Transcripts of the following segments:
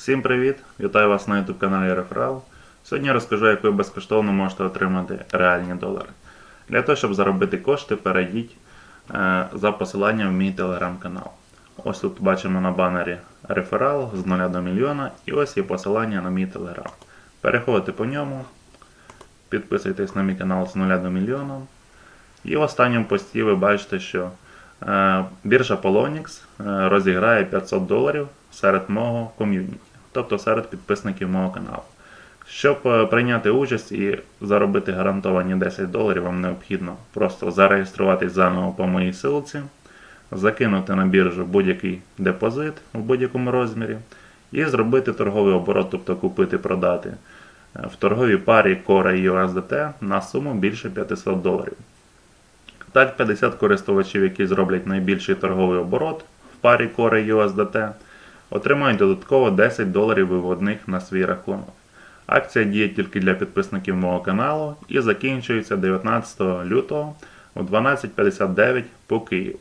Всім привіт! Вітаю вас на YouTube каналі Реферал. Сьогодні розкажу, як ви безкоштовно можете отримати реальні долари. Для того, щоб заробити кошти, перейдіть е, за посиланням в мій телеграм-канал. Ось тут бачимо на банері реферал з 0 до мільйона, і ось є посилання на мій телеграм. Переходите по ньому, підписуйтесь на мій канал з 0 до мільйона. І в останньому пості ви бачите, що е, біржа Polonix е, розіграє 500 доларів серед мого ком'юніті, тобто серед підписників мого каналу. Щоб е, прийняти участь і заробити гарантовані 10 доларів, вам необхідно просто зареєструватись заново по моїй ссылці, закинути на біржу будь-який депозит в будь-якому розмірі і зробити торговий оборот, тобто купити продати е, в торговій парі Core і USDT на суму більше 500 доларів. Так, 50 користувачів, які зроблять найбільший торговий оборот в парі Core і USDT, отримають додатково 10 доларів виводних на свій рахунок. Акція діє тільки для підписників мого каналу і закінчується 19 лютого о 12.59 по Києву.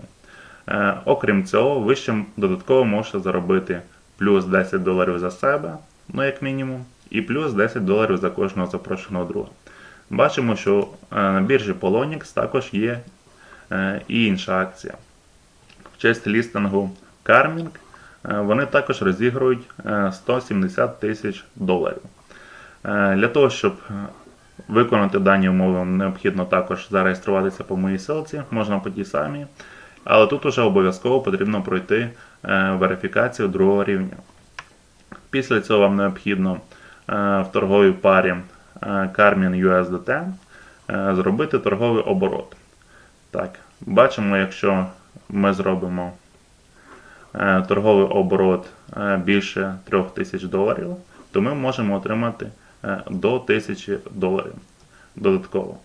Е, окрім цього, ви ще додатково можете заробити плюс 10 доларів за себе, ну як мінімум, і плюс 10 доларів за кожного запрошеного друга. Бачимо, що е, на біржі Polonix також є е, і інша акція. В честь лістингу е, вони також розігрують е, 170 тисяч доларів. Е, Для того, щоб е, виконати дані умови, необхідно також зареєструватися по моїй ссылці, можна по тій самій. Але тут уже обов'язково потрібно пройти е, верифікацію другого рівня. Після цього вам необхідно е, в торговій парі е, Carmin USDT е, зробити торговий оборот. Так, бачимо, якщо ми зробимо е, торговий оборот е, більше 3000 доларів, то ми можемо отримати е, до 1000 доларів додатково.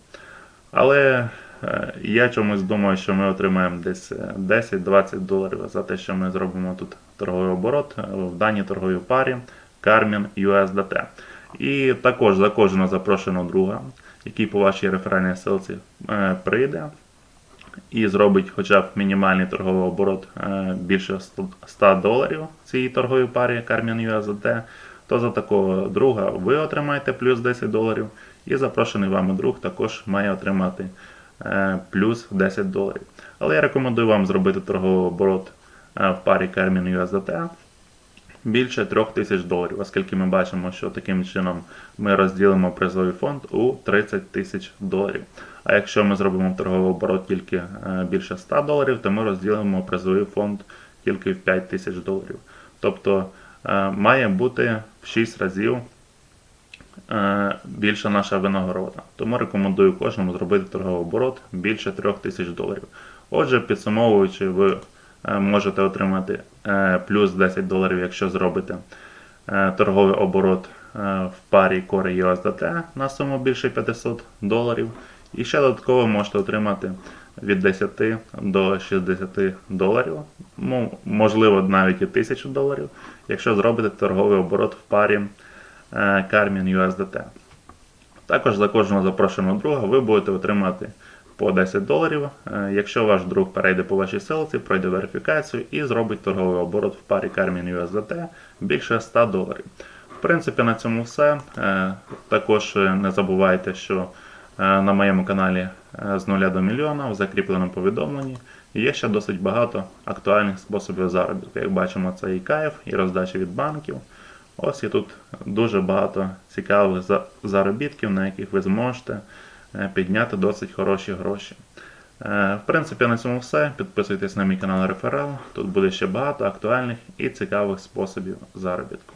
Але е, я чомусь думаю, що ми отримаємо десь е, 10-20 доларів за те, що ми зробимо тут торговий оборот е, в даній торговій парі Carmin USDT. І також за кожного запрошеного друга, який по вашій реферальній ссылці е, прийде і зробить хоча б мінімальний торговий оборот е, більше 100 доларів в цій торговій парі Carmin USDT, то за такого друга ви отримаєте плюс 10 доларів, і запрошений вами друг також має отримати е, плюс 10 доларів. Але я рекомендую вам зробити торговий оборот е, в парі Carmin USDT більше 3000 доларів, оскільки ми бачимо, що таким чином ми розділимо призовий фонд у 30 тисяч доларів. А якщо ми зробимо торговий оборот тільки е, більше 100 доларів, то ми розділимо призовий фонд тільки в 5 тисяч доларів. Тобто е, має бути в 6 разів е, більша наша винагорода. Тому рекомендую кожному зробити торговий оборот більше 3000 доларів. Отже, підсумовуючи, ви можете отримати плюс 10 доларів, якщо зробите торговий оборот в парі Core USDT на суму більше 500 доларів. І ще додатково можете отримати від 10 до 60 доларів, ну, можливо, навіть і 1000 доларів, якщо зробите торговий оборот в парі е, Carmin USDT. Також за кожного запрошеного друга ви будете отримати по 10 доларів, е, якщо ваш друг перейде по вашій ссылці, пройде верифікацію і зробить торговий оборот в парі Carmin USDT більше 100 доларів. В принципі, на цьому все. Е, Також не забувайте, що на моєму каналі е, з 0 до мільйона в закріпленому повідомленні є ще досить багато актуальних способів заробітку. Як бачимо, це і кайф, і роздача від банків. Ось і тут дуже багато цікавих заробітків, на яких ви зможете е, підняти досить хороші гроші. Е, В принципі, на цьому все. Підписуйтесь на мій канал Реферал. Тут буде ще багато актуальних і цікавих способів заробітку.